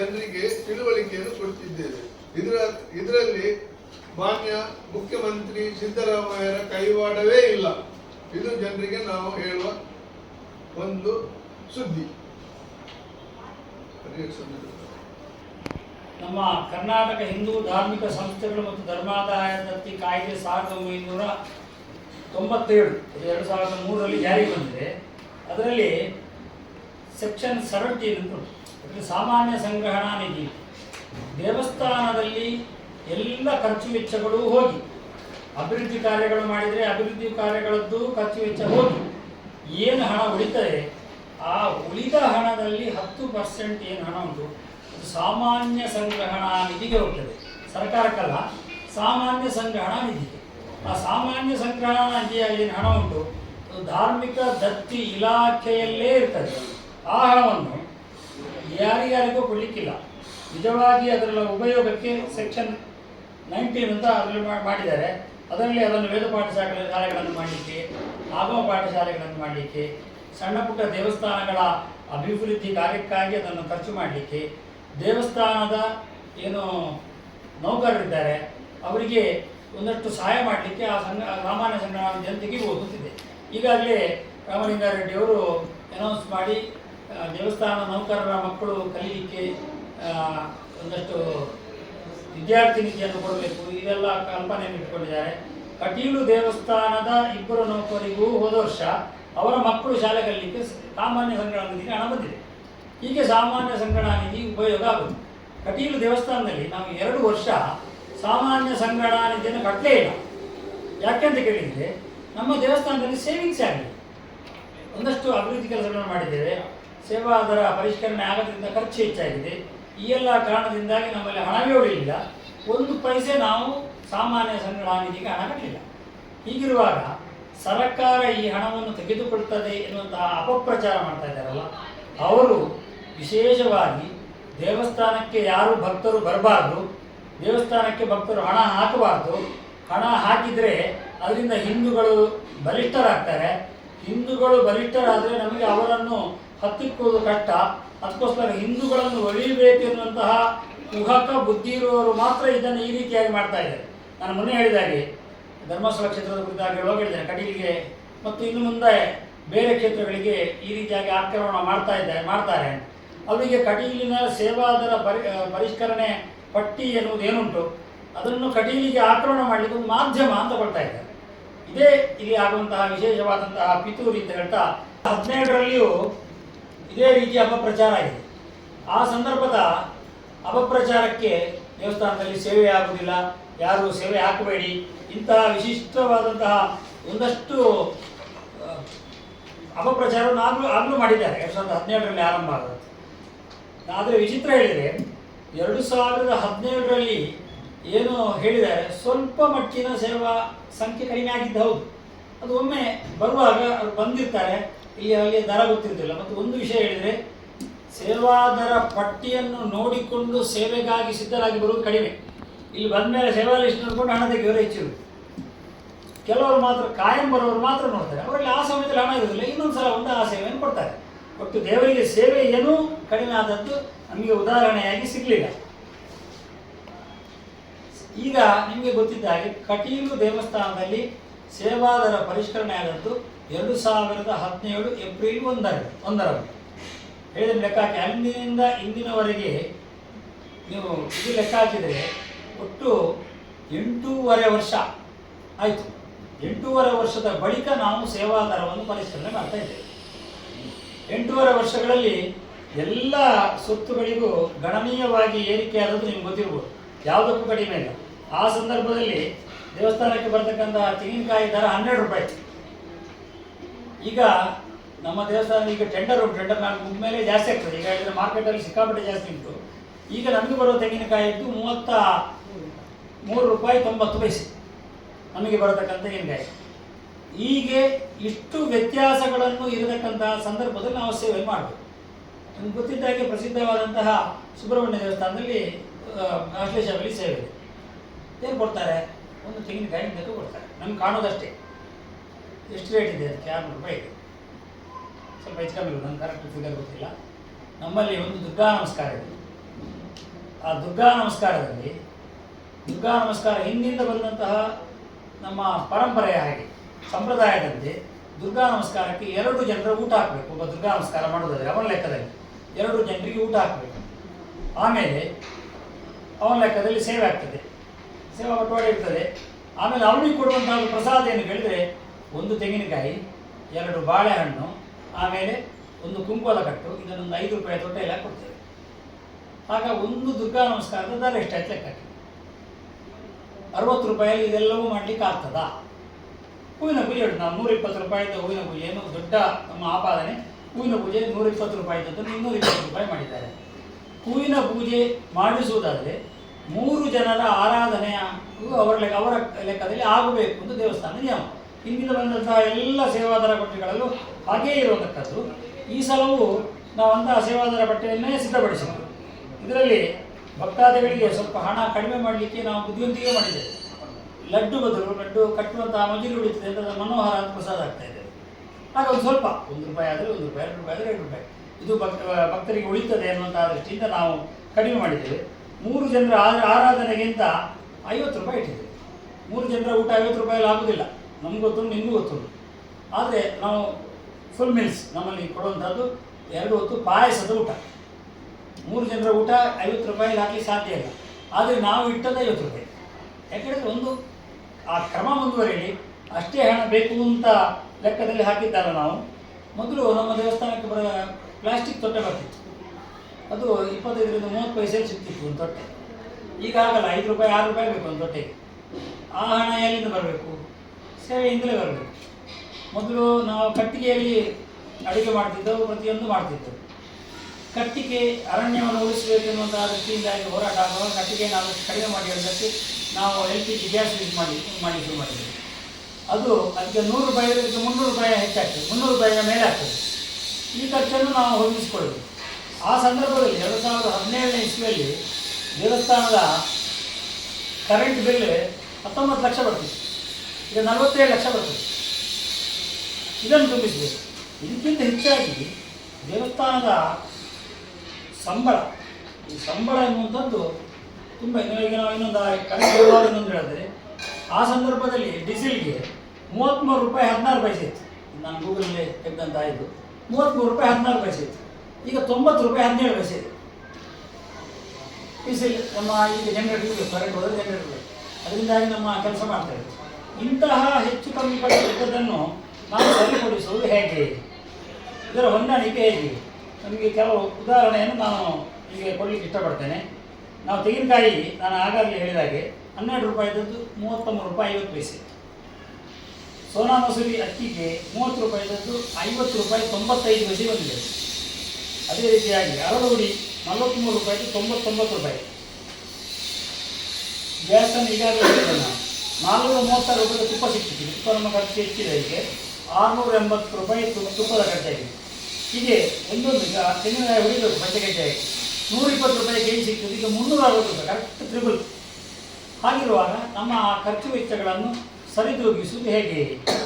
ಜನರಿಗೆ ತಿಳುವಳಿಕೆಯನ್ನು ಕೊಡುತ್ತಿದ್ದೇವೆ ಇದರ, ಇದರಲ್ಲಿ ಮಾನ್ಯ ಮುಖ್ಯಮಂತ್ರಿ ಸಿದ್ದರಾಮಯ್ಯರ ಕೈವಾಡವೇ ಇಲ್ಲ. ಇದು ಜನರಿಗೆ ನಾವು ಹೇಳುವ ಒಂದು ಸುದ್ದಿ. ನಮ್ಮ ಕರ್ನಾಟಕ ಹಿಂದೂ ಧಾರ್ಮಿಕ ಸಂಸ್ಥೆಗಳು ಮತ್ತು ಧರ್ಮಾದಾಯ ದತ್ತಿ ಕಾಯ್ದೆ ಸಾವಿರದ ಒಂಬೈನೂರ ತೊಂಬತ್ತೇಳು ಎರಡು ಸಾವಿರದ ಮೂರರಲ್ಲಿ ಜಾರಿಗೆ ಬಂದಿದೆ. ಅದರಲ್ಲಿ ಸೆಕ್ಷನ್ ಸೆವೆಂಟೀನ್ ಅಂತ ಅದರಲ್ಲಿ ಸಾಮಾನ್ಯ ಸಂಗ್ರಹಣಾ ನಿಧಿ. ದೇವಸ್ಥಾನದಲ್ಲಿ ಎಲ್ಲ ಖರ್ಚು ವೆಚ್ಚಗಳು ಹೋಗಿ. ಅಭಿವೃದ್ಧಿ ಕಾರ್ಯಗಳು ಮಾಡಿದರೆ ಅಭಿವೃದ್ಧಿ ಕಾರ್ಯಗಳದ್ದು ಖರ್ಚು ವೆಚ್ಚ ಹೋಗಿ. ಏನು ಹಣ ಉಳಿತದೆ? ಆ ಉಳಿದ ಹಣದಲ್ಲಿ ಹತ್ತು ಪರ್ಸೆಂಟ್ ಏನು ಹಣ ಉಂಟು? ಸಾಮಾನ್ಯ ಸಂಗ್ರಹಣಾ ನಿಧಿಗೆ ಹೋಗ್ತದೆ. ಸರ್ಕಾರಕ್ಕಲ್ಲ, ಸಾಮಾನ್ಯ ಸಂಗ್ರಹಣಾ ನಿಧಿಗೆ ಆ ಸಾಮಾನ್ಯ ಸಂಗ್ರಹಣಾ ನಿಧಿಯ ಏನು ಹಣ ಉಂಟು? ಧಾರ್ಮಿಕ ದತ್ತಿ ಇಲಾಖೆಯಲ್ಲೇ ಇರ್ತದೆ. ಆ ಹಣವನ್ನು ಯಾರಿಗಾರಿಗೂ ಕೊಡಲಿಕ್ಕಿಲ್ಲ. ನಿಜವಾಗಿ ಅದರ ಉಪಯೋಗಕ್ಕೆ ಸೆಕ್ಷನ್ ನೈನ್ಟೀನ್ ಅಂತ ಅದರಲ್ಲಿ ಮಾಡಿದ್ದಾರೆ. ಅದರಲ್ಲಿ ಅದನ್ನು ವೇದ ಪಾಠಶಾಲೆ ಶಾಲೆಗಳನ್ನು ಮಾಡಲಿಕ್ಕೆ ಆಗಮ ಪಾಠಶಾಲೆಗಳನ್ನು ಮಾಡಲಿಕ್ಕೆ, ಸಣ್ಣ ಪುಟ್ಟ ದೇವಸ್ಥಾನಗಳ ಅಭಿವೃದ್ಧಿ ಕಾರ್ಯಕ್ಕಾಗಿ ಅದನ್ನು ಖರ್ಚು ಮಾಡಲಿಕ್ಕೆ, ದೇವಸ್ಥಾನದ ಏನು ನೌಕರರಿದ್ದಾರೆ. ಅವರಿಗೆ ಒಂದಷ್ಟು ಸಹಾಯ ಮಾಡಲಿಕ್ಕೆ ಆ ಸಂಘ ರಾಮಾಯಣ ಸಂಘ ಜನತೆಗೆ ಓದುತ್ತಿದೆ. ಈಗಾಗಲೇ ರಾಮಲಿಂಗಾರೆಡ್ಡಿಯವರು ಅನೌನ್ಸ್ ಮಾಡಿ ದೇವಸ್ಥಾನ ನೌಕರರ ಮಕ್ಕಳು ಕಲಿಯಲಿಕ್ಕೆ ಒಂದಷ್ಟು ವಿದ್ಯಾರ್ಥಿ ನಿಧಿಯನ್ನು ಕೊಡಬೇಕು. ಇದೆಲ್ಲ ಕಲ್ಪನೆಯನ್ನು ಇಟ್ಕೊಂಡಿದ್ದಾರೆ ಕಟೀಲು ದೇವಸ್ಥಾನದ ಇಬ್ಬರು ನೌಕರಿಗೂ ಹೋದ ವರ್ಷ ಅವರ ಮಕ್ಕಳು ಶಾಲೆ ಕಲಿಯಲಿಕ್ಕೆ ಸಾಮಾನ್ಯ ಸಂಗ್ರಹ ನಿಧಿಗೆ ಹಣ ಬಂದಿದೆ. ಹೀಗೆ ಸಾಮಾನ್ಯ ಸಂಗ್ರಹಣಾ ನಿಧಿ ಉಪಯೋಗ ಆಗುತ್ತೆ ಕಟೀಲು ದೇವಸ್ಥಾನದಲ್ಲಿ ನಾವು ಎರಡು ವರ್ಷ ಸಾಮಾನ್ಯ ಸಂಗ್ರಹಣಾ ನಿಧಿಯನ್ನು ಕಟ್ಟಲೇ ಇಲ್ಲ. ಯಾಕೆಂತ ಕೇಳಿದರೆ, ನಮ್ಮ ದೇವಸ್ಥಾನದಲ್ಲಿ ಸೇವಿಂಗ್ಸ್ ಆಗಿದೆ. ಒಂದಷ್ಟು ಅಭಿವೃದ್ಧಿ ಕೆಲಸಗಳನ್ನು ಮಾಡಿದ್ದೇವೆ. ಸೇವಾ ದರ ಪರಿಷ್ಕರಣೆ ಆಗೋದ್ರಿಂದ ಖರ್ಚು ಹೆಚ್ಚಾಗಿದೆ. ಈ ಎಲ್ಲ ಕಾರಣದಿಂದಾಗಿ ನಮ್ಮಲ್ಲಿ ಹಣವೇ ಉಳಿಲಿಲ್ಲ ಒಂದು ಪೈಸೆ ನಾವು ಸಾಮಾನ್ಯ ಸಂಗ್ರಹ ನಿಧಿಗೆ ಹಣ ಕಟ್ಟಲಿಲ್ಲ ಹೀಗಿರುವಾಗ ಸರ್ಕಾರ ಈ ಹಣವನ್ನು ತೆಗೆದುಕೊಳ್ತದೆ ಎನ್ನುವಂತಹ ಅಪಪ್ರಚಾರ ಮಾಡ್ತಾ ಇದ್ದಾರಲ್ಲ, ಅವರು ವಿಶೇಷವಾಗಿ ದೇವಸ್ಥಾನಕ್ಕೆ ಯಾರು ಭಕ್ತರು ಬರಬಾರ್ದು, ದೇವಸ್ಥಾನಕ್ಕೆ ಭಕ್ತರು ಹಣ ಹಾಕಬಾರ್ದು, ಹಣ ಹಾಕಿದರೆ ಅದರಿಂದ ಹಿಂದೂಗಳು ಬಲಿಷ್ಠರಾಗ್ತಾರೆ. ಹಿಂದೂಗಳು ಬಲಿಷ್ಠರಾದರೆ ನಮಗೆ ಅವರನ್ನು ಹತ್ತಿಕ್ಕುವುದು ಕಷ್ಟ. ಅದಕ್ಕೋಸ್ಕರ ಹಿಂದೂಗಳನ್ನು ಒಳಿಬೇಕು ಎನ್ನುವಂತಹ ಕುಹಕ ಬುದ್ಧಿ ಇರುವವರು ಮಾತ್ರ ಇದನ್ನು ಈ ರೀತಿಯಾಗಿ ಮಾಡ್ತಾ ಇದ್ದಾರೆ. ನಾನು ಮೊನ್ನೆ ಹೇಳಿದಾಗೆ ಧರ್ಮಸ್ಥಳ ಕ್ಷೇತ್ರದ ಕುರಿತಾಗಿ ಹೇಳುವಾಗ ಹೇಳಿದ್ದೇನೆ ಕಟೀಲಿಗೆ ಮತ್ತು ಇನ್ನು ಮುಂದೆ ಬೇರೆ ಕ್ಷೇತ್ರಗಳಿಗೆ ಈ ರೀತಿಯಾಗಿ ಆಕ್ರಮಣ ಮಾಡ್ತಾ ಇದ್ದಾರೆ ಮಾಡ್ತಾರೆ. ಅವರಿಗೆ ಕಟೀಲಿನ ಸೇವಾದರ ಪರಿ ಪರಿಷ್ಕರಣೆ ಪಟ್ಟಿ ಎನ್ನುವುದು ಏನುಂಟು? ಅದನ್ನು ಕಟೀಲಿಗೆ ಆಕ್ರಮಣ ಮಾಡಲಿಕ್ಕೆ ಒಂದು ಮಾಧ್ಯಮ ಅಂತ ಕೊಡ್ತಾ ಇದ್ದಾರೆ. ಇದೇ ಇಲ್ಲಿ ಆಗುವಂತಹ ವಿಶೇಷವಾದಂತಹ ಪಿತೂರಿ ಅಂತ ಹೇಳ್ತಾ ಹದಿನೇಳರಲ್ಲಿಯೂ ಇದೇ ರೀತಿ ಅಪಪ್ರಚಾರ ಆಗಿದೆ ಆ ಸಂದರ್ಭದ ಅಪಪ್ರಚಾರಕ್ಕೆ ದೇವಸ್ಥಾನದಲ್ಲಿ ಸೇವೆ ಆಗುವುದಿಲ್ಲ, ಯಾರು ಸೇವೆ ಹಾಕಬೇಡಿ, ಇಂತಹ ವಿಶಿಷ್ಟವಾದಂತಹ ಒಂದಷ್ಟು ಅಪಪ್ರಚಾರವನ್ನು ಆಗಲೂ ಆಗಲೂ ಮಾಡಿದ್ದಾರೆ. ಎರಡು ಸಾವಿರದ ಹದಿನೇಳರಲ್ಲಿ ಆರಂಭ ಆಗುತ್ತೆ. ಆದರೆ ವಿಚಿತ್ರ ಹೇಳಿದರೆ, ಎರಡು ಸಾವಿರದ ಹದಿನೇಳರಲ್ಲಿ ಏನು ಹೇಳಿದ್ದಾರೆ, ಸ್ವಲ್ಪ ಮಟ್ಟಿನ ಸೇವಾ ಸಂಖ್ಯೆ ಕಡಿಮೆ ಆಗಿದ್ದು ಹೌದು. ಅದು ಒಮ್ಮೆ ಬರುವಾಗ ಅವ್ರು ಬಂದಿರ್ತಾರೆ. ಇಲ್ಲಿ ಅಲ್ಲಿ ದರ ಗೊತ್ತಿರುತ್ತಿಲ್ಲ ಮತ್ತು ಒಂದು ವಿಷಯ ಹೇಳಿದರೆ, ಸೇವಾದರ ಪಟ್ಟಿಯನ್ನು ನೋಡಿಕೊಂಡು ಸೇವೆಗಾಗಿ ಸಿದ್ಧರಾಗಿ ಬರುವುದು ಕಡಿಮೆ. ಇಲ್ಲಿ ಬಂದ ಮೇಲೆ ಸೇವಾ ಲಿಸ್ಟ್ ನೋಡಿಕೊಂಡು ಹಣ ತೆಗೆಯೋರು ಹೆಚ್ಚಿರು. ಕೆಲವರು ಮಾತ್ರ ಕಾಯಂ ಬರೋರು ಮಾತ್ರ ನೋಡ್ತಾರೆ. ಅವರಲ್ಲಿ ಆ ಸಮಯದಲ್ಲಿ ಹಣ ಇರೋದಿಲ್ಲ ಇನ್ನೊಂದು ಸಲ ಒಂದು ಆ ಸೇವೆಯನ್ನು ಕೊಡ್ತಾರೆ. ಒಟ್ಟು ದೇವರಿಗೆ ಸೇವೆ ಏನೂ ಕಡಿಮೆ ಆದದ್ದು ನಮಗೆ ಉದಾಹರಣೆಯಾಗಿ ಸಿಗಲಿಲ್ಲ. ಈಗ ನಿಮಗೆ ಗೊತ್ತಿದ್ದ ಹಾಗೆ ಕಟೀಲು ದೇವಸ್ಥಾನದಲ್ಲಿ ಸೇವಾದರ ಪರಿಷ್ಕರಣೆ ಆದದ್ದು ಎರಡು ಸಾವಿರದ ಹದಿನೇಳು ಏಪ್ರಿಲ್ ಒಂದರ ಒಂದರಂದು. ಹೇಳಿದ ಲೆಕ್ಕ ಹಾಕಿ ಅಂದಿನಿಂದ ಇಂದಿನವರೆಗೆ ನೀವು ಇದು ಲೆಕ್ಕ ಹಾಕಿದರೆ ಒಟ್ಟು ಎಂಟೂವರೆ ವರ್ಷ ಆಯಿತು. ಎಂಟೂವರೆ ವರ್ಷದ ಬಳಿಕ ನಾವು ಸೇವಾದಾರವನ್ನು ಪರಿಶೀಲನೆ ಮಾಡ್ತಾ ಇದ್ದೇವೆ. ಎಂಟೂವರೆ ವರ್ಷಗಳಲ್ಲಿ ಎಲ್ಲ ಸ್ವತ್ತುಗಳಿಗೂ ಗಣನೀಯವಾಗಿ ಏರಿಕೆ ಆದದ್ದು ನಿಮ್ಗೆ ಗೊತ್ತಿರ್ಬೋದು. ಯಾವುದಕ್ಕೂ ಕಡಿಮೆ ಇಲ್ಲ. ಆ ಸಂದರ್ಭದಲ್ಲಿ ದೇವಸ್ಥಾನಕ್ಕೆ ಬರ್ತಕ್ಕಂಥ ತೆಂಗಿನಕಾಯಿ ದರ ಹನ್ನೆರಡು ರೂಪಾಯಿ. ಈಗ ನಮ್ಮ ದೇವಸ್ಥಾನ ಈಗ ಟೆಂಡರ್ ಟೆಂಡರ್ ನಾಲ್ಕು ಮುಗಿದ ಮೇಲೆ ಜಾಸ್ತಿ ಆಗ್ತದೆ. ಈಗ ಹೇಳಿದ್ರೆ ಮಾರ್ಕೆಟಲ್ಲಿ ಸಿಕ್ಕಾಪಟ್ಟೆ ಜಾಸ್ತಿ ಉಂಟು. ಈಗ ನಮಗೆ ಬರೋ ತೆಂಗಿನಕಾಯಿದ್ದು ಮೂವತ್ತ ಮೂರು ರೂಪಾಯಿ ತೊಂಬತ್ತು ಪೈಸೆ. ನಮಗೆ ಬರತಕ್ಕಂಥ ತೆಂಗಿನಕಾಯಿ. ಹೀಗೆ ಇಷ್ಟು ವ್ಯತ್ಯಾಸಗಳನ್ನು ಇರತಕ್ಕಂತಹ ಸಂದರ್ಭದಲ್ಲಿ ನಾವು ಸೇವೆ ಮಾಡಬೇಕು. ನಮ್ಗೆ ಗೊತ್ತಿದ್ದ ಹಾಗೆ ಪ್ರಸಿದ್ಧವಾದಂತಹ ಸುಬ್ರಹ್ಮಣ್ಯ ದೇವಸ್ಥಾನದಲ್ಲಿ ಅಶ್ಲೇಷದಲ್ಲಿ ಸೇವೆ ಇದೆ. ಏನು ಕೊಡ್ತಾರೆ? ಒಂದು ತೆಂಗಿನಕಾಯಿ ಕೊಡ್ತಾರೆ ನಮ್ಗೆ ಕಾಣೋದಷ್ಟೇ. ಎಷ್ಟು ರೇಟ್ ಇದೆ ಅದಕ್ಕೆ ಆರುನೂರು ರೂಪಾಯಿ ಇದೆ. ಸ್ವಲ್ಪ ಹೆಚ್ಚು ಕಮ್ಮಿ ನಂಗೆ ಕರೆಕ್ಟ್ ಫಿಗರ್ ಗೊತ್ತಿಲ್ಲ. ನಮ್ಮಲ್ಲಿ ಒಂದು ದುರ್ಗಾ ನಮಸ್ಕಾರ ಇದೆ. ಆ ದುರ್ಗಾ ನಮಸ್ಕಾರದಲ್ಲಿ, ದುರ್ಗಾ ನಮಸ್ಕಾರ ಹಿಂದಿಂದ ಬಂದಂತಹ ನಮ್ಮ ಪರಂಪರೆಯ ಹಾಗೆ, ಸಂಪ್ರದಾಯದಂತೆ ದುರ್ಗಾ ನಮಸ್ಕಾರಕ್ಕೆ ಎರಡು ಜನರ ಊಟ ಹಾಕಬೇಕು. ಒಬ್ಬ ದುರ್ಗಾ ನಮಸ್ಕಾರ ಮಾಡೋದಾದ್ರೆ ಅವನ ಲೆಕ್ಕದಲ್ಲಿ ಎರಡು ಜನರಿಗೆ ಊಟ ಹಾಕಬೇಕು. ಆಮೇಲೆ ಅವನ ಲೆಕ್ಕದಲ್ಲಿ ಸೇವೆ ಆಗ್ತದೆ. ಸೇವಾ ಬಟವಾಡೆ ಇರ್ತದೆ. ಆಮೇಲೆ ಅವನಿಗೆ ಕೊಡುವಂತಹ ಪ್ರಸಾದ ಏನು ಕೇಳಿದರೆ ಒಂದು ತೆಂಗಿನಕಾಯಿ, ಎರಡು ಬಾಳೆಹಣ್ಣು, ಆಮೇಲೆ ಒಂದು ಕುಂಕೋಲ ಕಟ್ಟು, ಇದನ್ನೊಂದು ಐದು ರೂಪಾಯಿ ತೊಟ್ಟೆಲ್ಲ ಕೊಡ್ತೇವೆ. ಆಗ ಒಂದು ದುರ್ಗಾ ನಮಸ್ಕಾರದ ದರ ಎಷ್ಟಾಯ್ತು ಲೆಕ್ಕ ಹಾಕಿ ಅರವತ್ತು ರೂಪಾಯಲ್ಲಿ ಇದೆಲ್ಲವೂ ಮಾಡಲಿಕ್ಕೆ ಆಗ್ತದಾ? ಹೂವಿನ ಪೂಜೆ ಉಂಟು, ನಾವು ನೂರ ಇಪ್ಪತ್ತು ರೂಪಾಯಿದ ಹೂವಿನ ಪೂಜೆ, ಏನು ದೊಡ್ಡ ನಮ್ಮ ಆಪಾದನೆ. ಹೂವಿನ ಪೂಜೆ ನೂರ ಇಪ್ಪತ್ತು ರೂಪಾಯಿ ಇದ್ದದ್ದು ಇನ್ನೂರ ಇಪ್ಪತ್ತು ರೂಪಾಯಿ ಮಾಡಿದ್ದಾರೆ. ಹೂವಿನ ಪೂಜೆ ಮಾಡಿಸುವುದಾದರೆ ಮೂರು ಜನರ ಆರಾಧನೆಯ ಅವರ ಲೆಕ್ಕ, ಅವರ ಲೆಕ್ಕದಲ್ಲಿ ಆಗಬೇಕು ಅಂತ ದೇವಸ್ಥಾನ ನಿಯಮ. ಹಿಂದಿನ ಬಂದಂತಹ ಎಲ್ಲ ಸೇವಾದಾರ ಬಟ್ಟೆಗಳಲ್ಲೂ ಹಾಗೇ ಇರುವಂತಕ್ಕದ್ದು ಈ ಸಲವೂ ನಾವು ಅಂತಹ ಸೇವಾದಾರ ಬಟ್ಟೆಯನ್ನೇ ಸಿದ್ಧಪಡಿಸಿದ್ದು ಇದರಲ್ಲಿ ಭಕ್ತಾದಿಗಳಿಗೆ ಸ್ವಲ್ಪ ಹಣ ಕಡಿಮೆ ಮಾಡಲಿಕ್ಕೆ ನಾವು ಬುದ್ಧಿವಂತಿಕೆ ಮಾಡಿದ್ದೇವೆ. ಲಡ್ಡು ಬದಲು ಲಡ್ಡು ಕಟ್ಟುವಂತಹ ಮಜೂರಿ ಉಳಿತದೆ ಅಂತ ಮನೋಹರ ಅಂತ ಪ್ರಸಾದ ಆಗ್ತಾ ಇದೆ ಆಗ ಒಂದು ಸ್ವಲ್ಪ, ಒಂದು ರೂಪಾಯಿ ಆದರೆ ಒಂದು ರೂಪಾಯಿ, ಎರಡು ರೂಪಾಯಿ ಆದರೆ ಎರಡು ರೂಪಾಯಿ. ಇದು ಭಕ್ತ ಭಕ್ತರಿಗೆ ಉಳಿತದೆ ಅನ್ನುವಂತಹ ದೃಷ್ಟಿಯಿಂದ ನಾವು ಕಡಿಮೆ ಮಾಡಿದ್ದೇವೆ. ಮೂರು ಜನರ ಆರಾಧನೆಗಿಂತ ಐವತ್ತು ರೂಪಾಯಿ ಇಟ್ಟಿದ್ದೇವೆ. ಮೂರು ಜನರ ಊಟ ಐವತ್ತು ರೂಪಾಯಲ್ಲಿ ಆಗುವುದಿಲ್ಲ ನಮ್ಗೆ ಗೊತ್ತು, ನಿಮಗೂ ಗೊತ್ತು. ಆದರೆ ನಾವು ಫುಲ್ ಮೀಲ್ಸ್ ನಮ್ಮಲ್ಲಿ ಕೊಡುವಂಥದ್ದು ಎರಡು ಹೊತ್ತು ಪಾಯಸದ ಊಟ. ಮೂರು ಜನರ ಊಟ ಐವತ್ತು ರೂಪಾಯಿ ಹಾಕಲಿಕ್ಕೆ ಸಾಧ್ಯ ಇಲ್ಲ. ಆದರೆ ನಾವು ಇಟ್ಟದ್ದು ಐವತ್ತು ರೂಪಾಯಿ. ಯಾಕೆಂದರೆ ಒಂದು ಆ ಕ್ರಮ ಮುಂದುವರಿಯಲಿ ಅಷ್ಟೇ ಹಣ ಬೇಕು ಅಂತ ಲೆಕ್ಕದಲ್ಲಿ ಹಾಕಿದ್ದಲ್ಲ ನಾವು. ಮೊದಲು ನಮ್ಮ ದೇವಸ್ಥಾನಕ್ಕೆ ಬರ ಪ್ಲಾಸ್ಟಿಕ್ ತೊಟ್ಟೆ ಬರ್ತಿತ್ತು. ಅದು ಇಪ್ಪತ್ತೈದರಿಂದ ಮೂವತ್ತು ಪೈಸೆಯಲ್ಲಿ ಸಿಗ್ತಿತ್ತು ಒಂದು ತೊಟ್ಟೆ. ಈಗ ಆಗಲ್ಲ, ಐದು ರೂಪಾಯಿ, ಆರು ರೂಪಾಯಿ ಬೇಕು ಒಂದು ತೊಟ್ಟೆಗೆ. ಆ ಹಣ ಎಲ್ಲಿಂದ ಬರಬೇಕು? ಸೇವೆಯಿಂದಲೇ ಬರಬೇಕು. ಮೊದಲು ನಾವು ಕಟ್ಟಿಗೆಯಲ್ಲಿ ಅಡುಗೆ ಮಾಡ್ತಿದ್ದೆವು, ಪ್ರತಿಯೊಂದು ಮಾಡ್ತಿದ್ದೆವು. ಕಟ್ಟಿಗೆ ಅರಣ್ಯವನ್ನು ಉಳಿಸಬೇಕು ಎನ್ನುವಂತಹ ದೃಷ್ಟಿಯಿಂದಾಗಿ ಹೋರಾಟ ಆಗುವಾಗ ಕಟ್ಟಿಗೆಯನ್ನು ಆದಷ್ಟು ಕಡಿಮೆ ಮಾಡಿ ನಾವು L P G gas use ಮಾಡಿ ಮಾಡಿ ಶುರು ಮಾಡಿದ್ದೇವೆ ಅದು ಅದಕ್ಕೆ ನೂರು ರೂಪಾಯಿ ಮುನ್ನೂರು ರೂಪಾಯಿ ಹೆಚ್ಚಾಗ್ತದೆ. ಮುನ್ನೂರು ರೂಪಾಯಿಯ ಮೇಲೆ ಆಗ್ತದೆ. ಈ ಖರ್ಚನ್ನು ನಾವು ಹೊಂದಿಸಿಕೊಳ್ಳಬೇಕು ಆ ಸಂದರ್ಭದಲ್ಲಿ ಎರಡು ಸಾವಿರದ ಹದಿನೇಳನೇ ಇಸ್ವಿಯಲ್ಲಿ ದೇವಸ್ಥಾನದ ಕರೆಂಟ್ ಬಿಲ್ ಹತ್ತೊಂಬತ್ತು ಲಕ್ಷ ಬರ್ತಿತ್ತು. ಈಗ ನಲವತ್ತೇಳು ಲಕ್ಷ ಬರ್ತದೆ. ಇದನ್ನು ತುಂಬಿಸಬೇಕು. ಇದಕ್ಕಿಂತ ಹೆಚ್ಚಾಗಿ ದೇವಸ್ಥಾನದ ಸಂಬಳ, ಈ ಸಂಬಳ ಎನ್ನುವಂಥದ್ದು ತುಂಬ ಈಗ ನಾವು ಇನ್ನೊಂದು ಕಡಿಮೆ ಇನ್ನೊಂದು ಹೇಳಿದ್ರೆ, ಆ ಸಂದರ್ಭದಲ್ಲಿ ಡೀಸೆಲ್ಗೆ ಮೂವತ್ತ್ಮೂರು ರೂಪಾಯಿ ಹದಿನಾರು ಪೈಸೆ ಇತ್ತು. ನಾನು ಗೂಗಲಲ್ಲಿ ತೆಗೆದಂತ ಆಯಿತು ಮೂವತ್ತ್ಮೂರು ರೂಪಾಯಿ ಹದಿನಾರು ಪೈಸೆ ಇತ್ತು. ಈಗ ತೊಂಬತ್ತು ರೂಪಾಯಿ ಹದಿನೇಳು ಪೈಸೆ ಇದೆ. ಡೀಸೆಲ್ ನಮ್ಮ ಈಗ ಜನರೇಟರ್ ಕರೆಂಟ್ ಹೋದರೆ ಜನರೇಟರ್ ಅದರಿಂದಾಗಿ ನಮ್ಮ ಕೆಲಸ ಮಾಡ್ತೇವೆ ಇಂತಹ ಹೆಚ್ಚು ಕಮ್ಮಿ ಪಡಿಸಿದ್ದನ್ನು ನಾವು ಸರಿಪಡಿಸುವುದು ಹೇಗೆ? ಇದರ ಹೊಂದಾಣಿಕೆ ಹೇಗೆ? ನಮಗೆ ಕೆಲವು ಉದಾಹರಣೆಯನ್ನು ನಾನು ನಿಮಗೆ ಕೊಡಲಿಕ್ಕೆ ಇಷ್ಟಪಡ್ತೇನೆ. ನಾವು ತೆಂಗಿನಕಾಯಿ ನಾನು ಆಗಾಗಲೇ ಹೇಳಿದಾಗೆ ಹನ್ನೆರಡು ರೂಪಾಯಿದದ್ದು ಮೂವತ್ತೊಂಬತ್ತು ರೂಪಾಯಿ ಐವತ್ತು ಪೈಸೆ. ಸೋನಾ ಮಸೂರಿ ಅಕ್ಕಿಗೆ ಮೂವತ್ತು ರೂಪಾಯಿದದ್ದು ಐವತ್ತು ರೂಪಾಯಿ ತೊಂಬತ್ತೈದು ಪೈಸೆ ಬಂದಿದೆ. ಅದೇ ರೀತಿಯಾಗಿ ಅರಳುಗುಡಿ ನಲವತ್ತ್ಮೂರು ರೂಪಾಯಿಗೆ ತೊಂಬತ್ತೊಂಬತ್ತು ರೂಪಾಯಿ. ಗ್ಯಾಸನ್ನು ಈಗಾಗಲೇ ಹೇಳಿದೆ ನಾನು. ನಾನ್ನೂರ ಮೂವತ್ತಾರು ರೂಪಾಯಿ ತುಪ್ಪ ಸಿಕ್ಕಿತ್ತು ತುಪ್ಪ ನಮ್ಮ ಖರ್ಚು ಹೆಚ್ಚಿದೆ ಹೀಗೆ ಆರುನೂರ ಎಂಬತ್ತು ರೂಪಾಯಿ ತುಪ್ಪದ ಖರ್ಚಾಗಿದೆ ಹೀಗೆ ಒಂದೊಂದು ಈಗ ತೆಂಗಿನಕಾಯಿ ಹೊಡಿಬೇಕು ಆಗಿದೆ ನೂರ ಇಪ್ಪತ್ತು ರೂಪಾಯಿ ಕೆ ಜಿ ಈಗ ಮುನ್ನೂರ ಅರವತ್ತು ರೂಪಾಯಿ ಕರೆಕ್ಟ್ ತ್ರಿಬಲ್ ಹಾಗಿರುವಾಗ ನಮ್ಮ ಆ ಖರ್ಚು ವೆಚ್ಚಗಳನ್ನು ಸರಿದೂಗಿಸುವುದು ಹೇಗೆ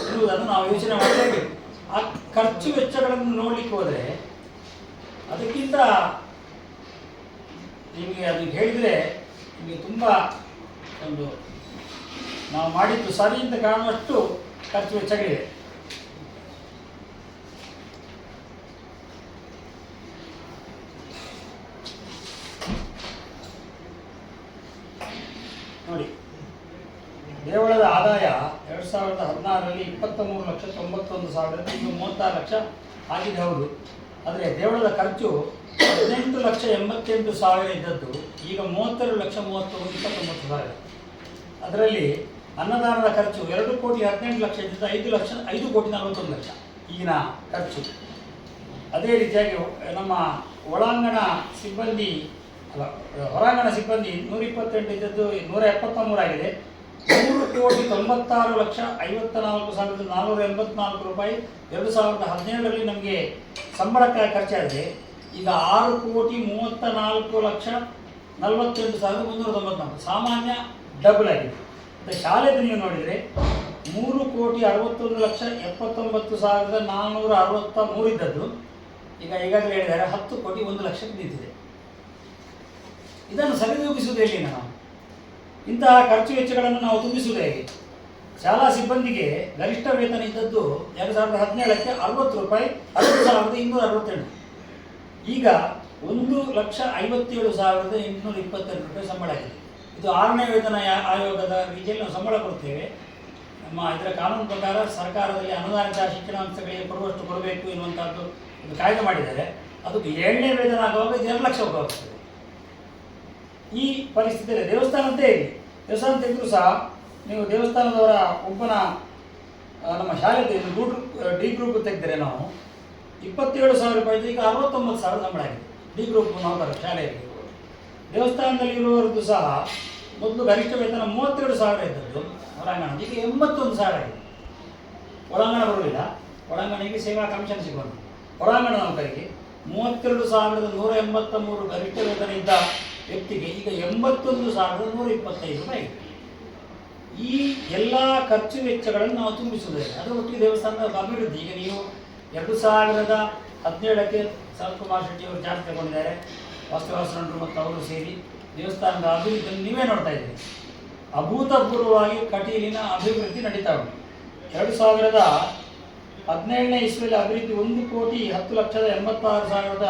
ಇರುವುದನ್ನು ನಾವು ಯೋಚನೆ ಮಾಡಲೇಬೇಕು ಆ ಖರ್ಚು ವೆಚ್ಚಗಳನ್ನು ನೋಡಲಿಕ್ಕೆ ಹೋದರೆ ಅದಕ್ಕಿಂತ ನಿಮಗೆ ಅದು ಹೇಳಿದರೆ ನಿಮಗೆ ತುಂಬ ಒಂದು ನಾವು ಮಾಡಿದ್ದು ಸರಿ ಅಂತ ಕಾಣುವಷ್ಟು ಖರ್ಚು ವೆಚ್ಚಗಳಿವೆ ನೋಡಿ, ದೇವಳದ ಆದಾಯ ಎರಡು ಸಾವಿರದ ಹದಿನಾರರಲ್ಲಿ ಇಪ್ಪತ್ತ ಮೂರು ಲಕ್ಷ ತೊಂಬತ್ತೊಂದು ಸಾವಿರದ ಇನ್ನು ಮೂವತ್ತಾರು ಲಕ್ಷ ಆಗಿದೆ, ಹೌದು. ಆದರೆ ದೇವಳದ ಖರ್ಚು ಹದಿನೆಂಟು ಲಕ್ಷ ಎಂಬತ್ತೆಂಟು ಸಾವಿರ ಇದ್ದದ್ದು, ಈಗ ಮೂವತ್ತೆರಡು ಲಕ್ಷ ಮೂವತ್ತೊಂದು ಇಪ್ಪತ್ತೊಂಬತ್ತು ಸಾವಿರ. ಅದರಲ್ಲಿ ಅನ್ನದಾನದ ಖರ್ಚು ಎರಡು ಕೋಟಿ ಹದಿನೆಂಟು ಲಕ್ಷ ಇದ್ದಿದ್ದು ಐದು ಲಕ್ಷ, ಐದು ಕೋಟಿ ನಲವತ್ತೊಂದು ಲಕ್ಷ ಈಗಿನ ಖರ್ಚು. ಅದೇ ರೀತಿಯಾಗಿ ನಮ್ಮ ಒಳಾಂಗಣ ಸಿಬ್ಬಂದಿ, ಅಲ್ಲ, ಹೊರಾಂಗಣ ಸಿಬ್ಬಂದಿ ನೂರ ಇಪ್ಪತ್ತೆಂಟು ಇದ್ದದ್ದು ನೂರ ಎಪ್ಪತ್ತ ಮೂರಾಗಿದೆ ಮೂರು ಕೋಟಿ ತೊಂಬತ್ತಾರು ಲಕ್ಷ ಐವತ್ತ ನಾಲ್ಕು ಸಾವಿರದ ನಾನ್ನೂರ ಎಂಬತ್ನಾಲ್ಕು ರೂಪಾಯಿ ಎರಡು ಸಾವಿರದ ಹದಿನೇಳರಲ್ಲಿ ನಮಗೆ ಸಂಬಳಕ್ಕೆ ಖರ್ಚಾಗಿದೆ. ಈಗ ಆರು ಕೋಟಿ ಮೂವತ್ತ ನಾಲ್ಕು ಲಕ್ಷ ನಲವತ್ತೆಂಟು ಸಾವಿರದ ಮುನ್ನೂರ ತೊಂಬತ್ನಾಲ್ಕು. ಸಾಮಾನ್ಯ ಡಬಲ್ ಆಗಿದೆ. ಶಾಲೆದು ನೀವು ನೋಡಿದರೆ ಮೂರು ಕೋಟಿ ಅರವತ್ತೊಂದು ಲಕ್ಷ ಎಪ್ಪತ್ತೊಂಬತ್ತು ಸಾವಿರದ ನಾನ್ನೂರ ಅರವತ್ತ ಮೂರು ಇದ್ದದ್ದು. ಈಗ ಈಗಾಗಲೇ ಹೇಳಿದ್ದಾರೆ ಹತ್ತು ಕೋಟಿ ಒಂದು ಲಕ್ಷಕ್ಕೆ ಬಿದ್ದಿದೆ. ಇದನ್ನು ಸರಿದೂಗಿಸುವುದು ಎಲ್ಲಿ ನಾವು? ಇಂತಹ ಖರ್ಚು ವೆಚ್ಚಗಳನ್ನು ನಾವು ತುಂಬಿಸುವುದು ಹೇಗೆ? ಶಾಲಾ ಸಿಬ್ಬಂದಿಗೆ ಗರಿಷ್ಠ ವೇತನ ಇದ್ದದ್ದು ಎರಡು ಸಾವಿರದ ಹದಿನೇಳಕ್ಕೆ ಅರವತ್ತು ರೂಪಾಯಿ ಅರವತ್ತು ಸಾವಿರದ ಇನ್ನೂರ ಅರವತ್ತೆಂಟು ಈಗ ಒಂದು ಲಕ್ಷ ಐವತ್ತೇಳು ಸಾವಿರದ ಎಂಟುನೂರ ಇಪ್ಪತ್ತೆರಡು ರೂಪಾಯಿ ಸಂಬಳ ಆಗಿದೆ. ಇದು ಆರನೇ ವೇತನ ಆಯೋಗದ ರೀತಿಯಲ್ಲಿ ನಾವು ಸಂಬಳ ಕೊಡ್ತೇವೆ. ನಮ್ಮ ಇದರ ಕಾನೂನು ಪ್ರಕಾರ ಸರ್ಕಾರದಲ್ಲಿ ಅನುದಾನಿತ ಶಿಕ್ಷಣ ಸಂಸ್ಥೆಗಳಿಗೆ ಕೊಡುವಷ್ಟು ಕೊಡಬೇಕು ಎನ್ನುವಂಥದ್ದು ಒಂದು ಕಾಯ್ದೆ ಮಾಡಿದ್ದಾರೆ. ಅದು ಏಳನೇ ವೇತನ ಆಗುವಾಗ ಇದು ಲಕ್ಷ ಹೋಗ್ತದೆ ಈ ಪರಿಸ್ಥಿತಿಯಲ್ಲಿ ದೇವಸ್ಥಾನದ್ದೇ ಹೇಳಿ, ದೇವಸ್ಥಾನ ತೆಗೆದ್ರು ಸಹ ನೀವು ದೇವಸ್ಥಾನದವರ ಒಬ್ಬನ ನಮ್ಮ ಶಾಲೆ ಗ್ರೂಪ್ ಡಿ ಗ್ರೂಪ್ ತೆಗೆದರೆ ನಾವು. ಇಪ್ಪತ್ತೇಳು ಸಾವಿರ ರೂಪಾಯಿ ಈಗ ಅರವತ್ತೊಂಬತ್ತು ಸಾವಿರ ಸಂಬಳ ಆಗಿದೆ. ಡಿ ಗ್ರೂಪ್ ನೌಕರ ಶಾಲೆಯಲ್ಲಿ. ದೇವಸ್ಥಾನದಲ್ಲಿ ಇರುವವರದ್ದು ಸಹ ಮೊದಲು ಗರಿಷ್ಠ ವೇತನ ಮೂವತ್ತೆರಡು ಸಾವಿರ ಇದ್ದದ್ದು. ಹೊರಾಂಗಣ ಈಗ ಎಂಬತ್ತೊಂದು ಸಾವಿರ ಇದೆ. ಒಳಾಂಗಣ ಬರುವುದಿಲ್ಲ. ಒಳಾಂಗಣಿಗೆ ಸೇವಾ ಕಮಿಷನ್ ಸಿಗೋದು. ಹೊರಾಂಗಣ ನೌಕರಿಗೆ ಮೂವತ್ತೆರಡು ಸಾವಿರದ ನೂರ ಎಂಬತ್ತ ಮೂರು ಗರಿಷ್ಠ ವೇತನ ಇದ್ದ ವ್ಯಕ್ತಿಗೆ ಈಗ ಎಂಬತ್ತೊಂದು ಸಾವಿರದ ನೂರ ಇಪ್ಪತ್ತೈದು ರೂಪಾಯಿ. ಈ ಎಲ್ಲ ಖರ್ಚು ವೆಚ್ಚಗಳನ್ನು ನಾವು ತುಂಬಿಸುವುದಿಲ್ಲ. ಅದು ಒಟ್ಟಿಗೆ ದೇವಸ್ಥಾನದ ಅಭಿವೃದ್ಧಿ. ಈಗ ನೀವು ಎರಡು ಸಾವಿರದ ಹದಿನೇಳಕ್ಕೆ ಕುಮಾರ್ ಶೆಟ್ಟಿ ಅವರು ತಗೊಂಡಿದ್ದಾರೆ. ವಾಸ್ತವಾಸನರು ಮತ್ತು ಅವರು ಸೇರಿ ದೇವಸ್ಥಾನದ ಅಭಿವೃದ್ಧಿಯನ್ನು ನೀವೇ ನೋಡ್ತಾ ಇದ್ದೀರಿ. ಅಭೂತಪೂರ್ವವಾಗಿ ಕಟೀಲಿನ ಅಭಿವೃದ್ಧಿ ನಡೀತಾ ಉಂಟು. ಎರಡು ಸಾವಿರದ ಹದಿನೇಳನೇ ಇಸ್ವಿಯಲ್ಲಿ ಅಭಿವೃದ್ಧಿ ಒಂದು ಕೋಟಿ ಹತ್ತು ಲಕ್ಷದ ಎಂಬತ್ತಾರು ಸಾವಿರದ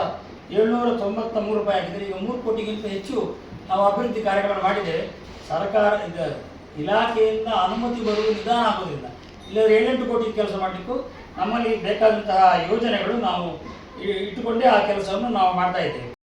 ಏಳ್ನೂರ ತೊಂಬತ್ತ ಮೂರು ರೂಪಾಯಿ ಆಗಿದ್ದರೆ ಈಗ ಮೂರು ಕೋಟಿಗಿಂತ ಹೆಚ್ಚು ನಾವು ಅಭಿವೃದ್ಧಿ ಕಾರ್ಯಗಳನ್ನು ಮಾಡಿದ್ದೇವೆ ಸರ್ಕಾರ, ಇದು ಇಲಾಖೆಯಿಂದ ಅನುಮತಿ ಬರುವುದು ನಿಧಾನ ಆಗೋದಿಲ್ಲ. ಇಲ್ಲದ್ರೆ ಏಳೆಂಟು ಕೋಟಿ ಕೆಲಸ ಮಾಡಲಿಕ್ಕೂ ನಮ್ಮಲ್ಲಿ ಬೇಕಾದಂತಹ ಯೋಜನೆಗಳು ನಾವು ಇಟ್ಟುಕೊಂಡೇ ಆ ಕೆಲಸವನ್ನು ನಾವು ಮಾಡ್ತಾ ಇದ್ದೇವೆ.